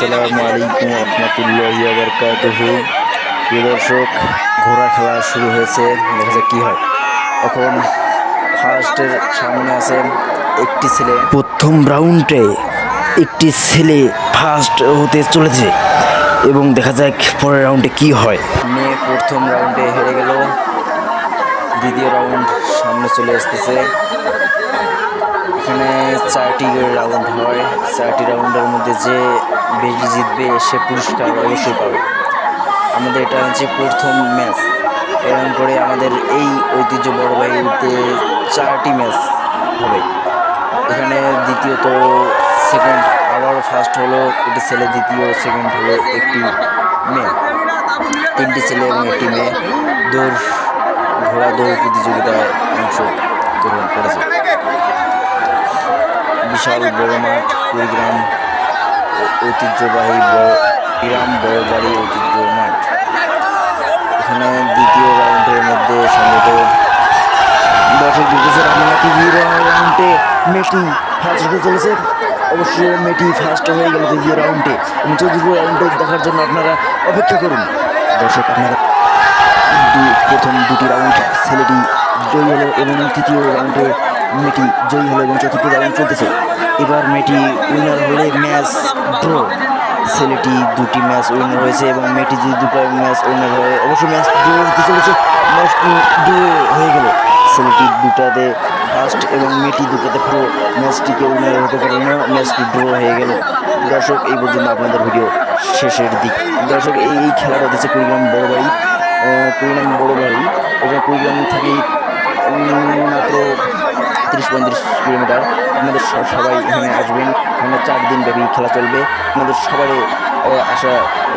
আসসালামু আলাইকুম রহমতুল্লাহ বারকাতুহু প্রিয় দর্শক, ঘোড়া খেলা শুরু হয়েছে। দেখা যাক কী হয়। এখন ফার্স্টের সামনে আছে একটি ছেলে। প্রথম রাউন্ডে একটি ছেলে ফার্স্ট হতে চলেছে। এবং দেখা যাক পরের রাউন্ডে কি হয়। মেয়ে প্রথম রাউন্ডে হেরে গেল। দ্বিতীয় রাউন্ড সামনে চলে আসতেছে। চারটি রাউন্ড হয়। চারটি রাউন্ডের মধ্যে যে বেশি জিতবে, সে পুরস্কার অবশ্যই পাবে। আমাদের এটা হচ্ছে প্রথম ম্যাচ। এরকম করে আমাদের এই ঐতিহ্য বড় ভাইতে চারটি ম্যাচ হবে। এখানে দ্বিতীয়ত সেকেন্ড, আবার ফার্স্ট হলো একটি ছেলে দ্বিতীয় সেকেন্ড হলো একটি মেয়ে। তিনটি ছেলে এবং একটি মেয়ে। দৌড়, ঘোড়া দৌড় প্রতিযোগিতায় অংশ গ্রহণ করেছে। বিশাল বড় মাঠ, কুড়িগ্রাম ঐতিহ্যবাহী বড় গ্রাম বড় বাড়ি ঐতিহ্য মাঠ। এখানে দ্বিতীয় রাউন্ডের মধ্যে সম্ভবত দর্শক দেখতেছে রান্না টিভি রাউন্ডে মেটি ফার্স্ট হতে চলেছে। অবশ্যই মেটি ফার্স্ট হয়ে গেল দ্বিতীয় রাউন্ডে। এবং চতুর্থ রাউন্ডে দেখার জন্য আপনারা অপেক্ষা করুন। দর্শক, আপনারা প্রথম দুটি রাউন্ড ছেলেটি জয়ী হলো এবং তৃতীয় রাউন্ডে মেয়েটি জয়ী হলো এবং চতুর্থ রাউন্ড চলতেছে। এবার মেয়েটি উইনার হলে ম্যাচ ড্র ছেলেটি দুটি ম্যাচ উইনার হয়েছে এবং মেয়েটি যদি দুটো ম্যাচ উইনার হয় অবশ্যই ম্যাচ ড্র হতে চলেছে ম্যাচটি ড্র হয়ে গেল। ছেলেটি দুটাতে ফার্স্ট এবং মেয়েটি দুটাতে পুরো ম্যাচটিকে উইনার হতে পারে না ম্যাচটি ড্র হয়ে গেল। দর্শক, এই পর্যন্ত আপনাদের ভিডিও শেষের দিক। দর্শক, এই খেলাটা হচ্ছে কুড়িগ্রাম বড় বাড়ি। কুড়িগ্রাম বড় বাড়ি। এবং কুড়িগ্রাম থেকে মাত্র তিরিশ পঁয়ত্রিশ কিলোমিটার। আপনাদের সবাই এখানে আসবেন। এখানে চার দিন ব্যাপী খেলা চলবে। আপনাদের সবাই আশা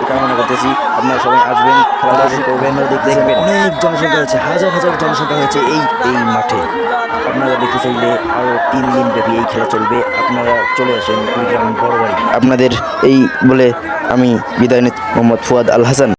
কামনা করতেছি। আপনারা সবাই আসবেন খেলা করবেন দেখবেন। অনেক জনসংখ্যা হয়েছে হাজার হাজার জনসংখ্যা হয়েছে এই এই মাঠে। আপনারা দেখতে চাইলে আরও তিন দিন ব্যাপী এই খেলা চলবে। আপনারা চলে আসেন কুড়িগ্রাম বড় বাড়ি আপনাদের এই বলে আমি বিদায় মোহাম্মদ ফুয়াদ আল হাসান।